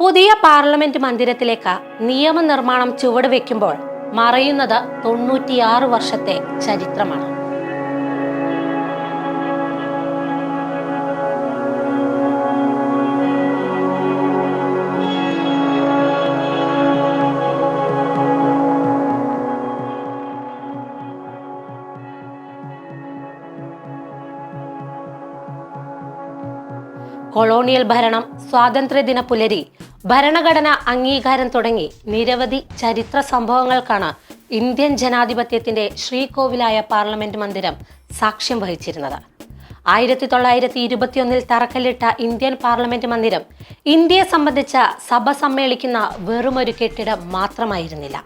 പുതിയ പാർലമെന്റ് മന്ദിരത്തിലേക്ക് നിയമനിർമ്മാണം ചുവടുവെക്കുമ്പോൾ മറയുന്നത് തൊണ്ണൂറ്റിയാറ് വർഷത്തെ ചരിത്രമാണ്. കൊളോണിയൽ ഭരണം സ്വാതന്ത്ര്യദിന പുലരി ഭരണഘടന അംഗീകാരം തുടങ്ങി നിരവധി ചരിത്ര സംഭവങ്ങൾക്കാണ് ഇന്ത്യൻ ജനാധിപത്യത്തിന്റെ ശ്രീകോവിലായ പാർലമെന്റ് മന്ദിരം സാക്ഷ്യം വഹിച്ചിരുന്നത്. ആയിരത്തി തൊള്ളായിരത്തി ഇരുപത്തിയൊന്നിൽ തറക്കല്ലിട്ട ഇന്ത്യൻ പാർലമെന്റ് മന്ദിരം ഇന്ത്യയെ സംബന്ധിച്ച സഭ സമ്മേളിക്കുന്ന വെറുമൊരു കെട്ടിടം മാത്രമായിരുന്നില്ല.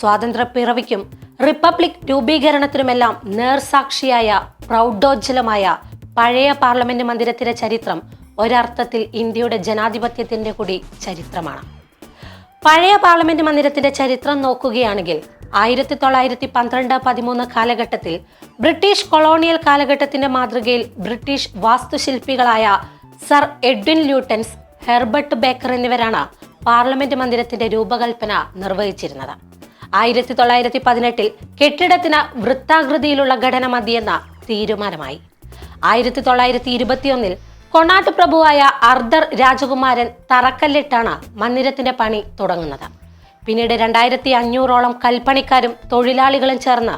സ്വാതന്ത്ര്യ പിറവിക്കും റിപ്പബ്ലിക് രൂപീകരണത്തിനുമെല്ലാം നേർസാക്ഷിയായ പ്രൗഢോജ്ജലമായ പഴയ പാർലമെന്റ് മന്ദിരത്തിലെ ചരിത്രം ഒരർത്ഥത്തിൽ ഇന്ത്യയുടെ ജനാധിപത്യത്തിന്റെ കൂടി ചരിത്രമാണ്. പഴയ പാർലമെന്റ് മന്ദിരത്തിന്റെ ചരിത്രം നോക്കുകയാണെങ്കിൽ ആയിരത്തി തൊള്ളായിരത്തി പന്ത്രണ്ട് പതിമൂന്ന് കാലഘട്ടത്തിൽ ബ്രിട്ടീഷ് കൊളോണിയൽ കാലഘട്ടത്തിന്റെ മാതൃകയിൽ British വാസ്തുശില്പികളായ sir Edwin Lutyens Herbert Baker എന്നിവരാണ് പാർലമെന്റ് മന്ദിരത്തിന്റെ രൂപകൽപ്പന നിർവഹിച്ചിരുന്നത്. ആയിരത്തി തൊള്ളായിരത്തി പതിനെട്ടിൽ കെട്ടിടത്തിന് വൃത്താകൃതിയിലുള്ള ഘടന മതിയെന്ന തീരുമാനമായി. ആയിരത്തി തൊള്ളായിരത്തി ഇരുപത്തിയൊന്നിൽ കൊണാട്ട് പ്രഭുവായ അർദർ രാജകുമാരൻ തറക്കല്ലിട്ടാണ് മന്ദിരത്തിന്റെ പണി തുടങ്ങുന്നത്. പിന്നീട് രണ്ടായിരത്തി അഞ്ഞൂറോളം കൽപ്പണിക്കാരും തൊഴിലാളികളും ചേർന്ന്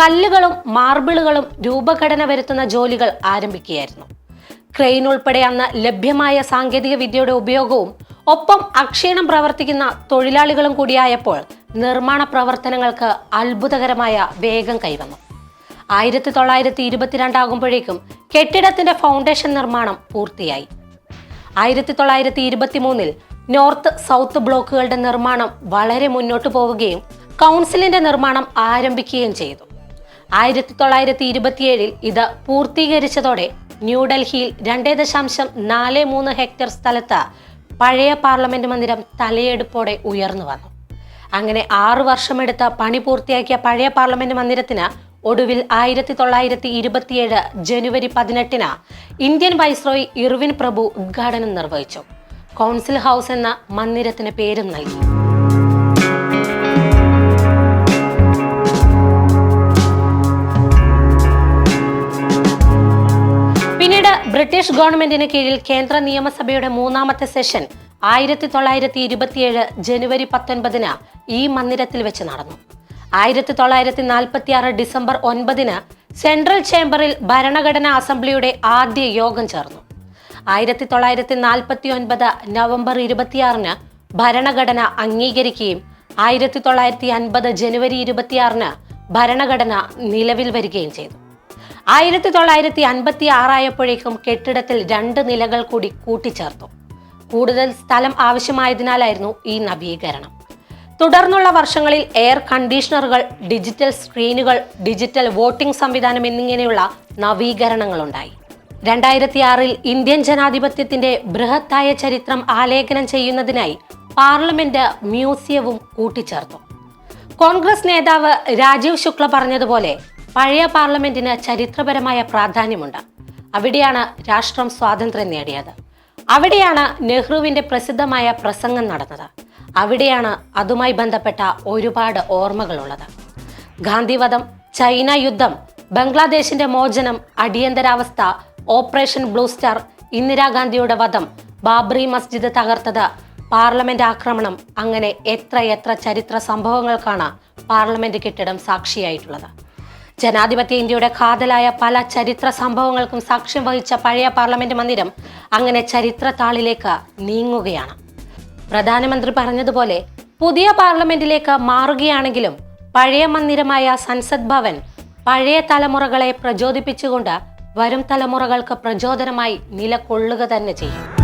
കല്ലുകളും മാർബിളുകളും രൂപഘടന വരുത്തുന്ന ജോലികൾ ആരംഭിക്കുകയായിരുന്നു. ക്രെയിൻ ഉൾപ്പെടെ അന്ന് ലഭ്യമായ സാങ്കേതിക വിദ്യയുടെ ഉപയോഗവും ഒപ്പം അക്ഷീണം പ്രവർത്തിക്കുന്ന തൊഴിലാളികളും കൂടിയായപ്പോൾ നിർമ്മാണ പ്രവർത്തനങ്ങൾക്ക് അത്ഭുതകരമായ വേഗം കൈവന്നു. ആയിരത്തി തൊള്ളായിരത്തി ഇരുപത്തിരണ്ടാകുമ്പോഴേക്കും കെട്ടിടത്തിന്റെ ഫൗണ്ടേഷൻ നിർമ്മാണം പൂർത്തിയായി. ആയിരത്തി തൊള്ളായിരത്തി ഇരുപത്തി മൂന്നിൽ നോർത്ത് സൗത്ത് ബ്ലോക്കുകളുടെ നിർമ്മാണം വളരെ മുന്നോട്ട് പോവുകയും കൗൺസിലിന്റെ നിർമ്മാണം ആരംഭിക്കുകയും ചെയ്തു. ആയിരത്തി തൊള്ളായിരത്തി ഇരുപത്തിയേഴിൽ ഇത് പൂർത്തീകരിച്ചതോടെ ന്യൂഡൽഹിയിൽ രണ്ടേ ദശാംശം നാല് മൂന്ന് ഹെക്ടർ സ്ഥലത്ത് പഴയ പാർലമെന്റ് മന്ദിരം തലയെടുപ്പോടെ ഉയർന്നു വന്നു. അങ്ങനെ ആറു വർഷമെടുത്ത പണി പൂർത്തിയാക്കിയ പഴയ പാർലമെന്റ് മന്ദിരത്തിന് ഒടുവിൽ ആയിരത്തി തൊള്ളായിരത്തി ഇരുപത്തിയേഴ് ജനുവരി പതിനെട്ടിന് ഇന്ത്യൻ വൈസ്രോയ് ഇർവിൻ പ്രഭു ഉദ്ഘാടനം നിർവഹിച്ചു. കൗൺസിൽ ഹൗസ് എന്ന മന്ദിരത്തിന് പേരും നൽകി. പിന്നീട് ബ്രിട്ടീഷ് ഗവൺമെന്റിന് കീഴിൽ കേന്ദ്ര നിയമസഭയുടെ മൂന്നാമത്തെ സെഷൻ ആയിരത്തി തൊള്ളായിരത്തി ഇരുപത്തിയേഴ് ജനുവരി പത്തൊൻപതിന് ഈ മന്ദിരത്തിൽ വെച്ച് നടന്നു. ആയിരത്തി തൊള്ളായിരത്തി നാൽപ്പത്തി ആറ് ഡിസംബർ ഒൻപതിന് സെൻട്രൽ ചേംബറിൽ ഭരണഘടനാ അസംബ്ലിയുടെ ആദ്യ യോഗം ചേർന്നു. ആയിരത്തി തൊള്ളായിരത്തി നാൽപ്പത്തി ഒൻപത് നവംബർ ഇരുപത്തിയാറിന് ഭരണഘടന അംഗീകരിക്കുകയും ആയിരത്തി തൊള്ളായിരത്തി അൻപത് ജനുവരി ഇരുപത്തിയാറിന് ഭരണഘടന നിലവിൽ വരികയും ചെയ്തു. ആയിരത്തി തൊള്ളായിരത്തി അൻപത്തി ആറായപ്പോഴേക്കും കെട്ടിടത്തിൽ രണ്ട് നിലകൾ കൂടി കൂട്ടിച്ചേർത്തു. കൂടുതൽ സ്ഥലം ആവശ്യമായതിനാലായിരുന്നു ഈ നവീകരണം. തുടർന്നുള്ള വർഷങ്ങളിൽ എയർ കണ്ടീഷണറുകൾ ഡിജിറ്റൽ സ്ക്രീനുകൾ ഡിജിറ്റൽ വോട്ടിംഗ് സംവിധാനം എന്നിങ്ങനെയുള്ള നവീകരണങ്ങളുണ്ടായി. രണ്ടായിരത്തി ആറിൽ ഇന്ത്യൻ ജനാധിപത്യത്തിന്റെ ബൃഹത്തായ ചരിത്രം ആലേഖനം ചെയ്യുന്നതിനായി പാർലമെന്റ് മ്യൂസിയവും കൂട്ടിച്ചേർത്തു. കോൺഗ്രസ് നേതാവ് രാജീവ് ശുക്ല പറഞ്ഞതുപോലെ പഴയ പാർലമെന്റിന് ചരിത്രപരമായ പ്രാധാന്യമുണ്ട്. അവിടെയാണ് രാഷ്ട്രം സ്വാതന്ത്ര്യം നേടിയത്. അവിടെയാണ് നെഹ്റുവിന്റെ പ്രസിദ്ധമായ പ്രസംഗം നടന്നത്. അവിടെയാണ് അതുമായി ബന്ധപ്പെട്ട ഒരുപാട് ഓർമ്മകളുള്ളത്. ഗാന്ധിവധം ചൈന യുദ്ധം ബംഗ്ലാദേശിന്റെ മോചനം അടിയന്തരാവസ്ഥ ഓപ്പറേഷൻ ബ്ലൂ സ്റ്റാർ ഇന്ദിരാഗാന്ധിയുടെ വധം ബാബ്രി മസ്ജിദ് തകർത്തത് പാർലമെന്റ് ആക്രമണം അങ്ങനെ എത്ര എത്ര ചരിത്ര സംഭവങ്ങൾക്കാണ് പാർലമെന്റ് കെട്ടിടം സാക്ഷിയായിട്ടുള്ളത്. ജനാധിപത്യ ഇന്ത്യയുടെ കാതലായ പല ചരിത്ര സംഭവങ്ങൾക്കും സാക്ഷ്യം വഹിച്ച പഴയ പാർലമെന്റ് മന്ദിരം അങ്ങനെ ചരിത്ര താളിലേക്ക് നീങ്ങുകയാണ്. പ്രധാനമന്ത്രി പറഞ്ഞതുപോലെ പുതിയ പാർലമെന്റിലേക്ക് മാറുകയാണെങ്കിലും പഴയ മന്ദിരമായ സൻസദ് ഭവൻ പഴയ തലമുറകളെ പ്രചോദിപ്പിച്ചുകൊണ്ട് വരും തലമുറകൾക്ക് പ്രചോദനമായി നിലകൊള്ളുക തന്നെ ചെയ്യും.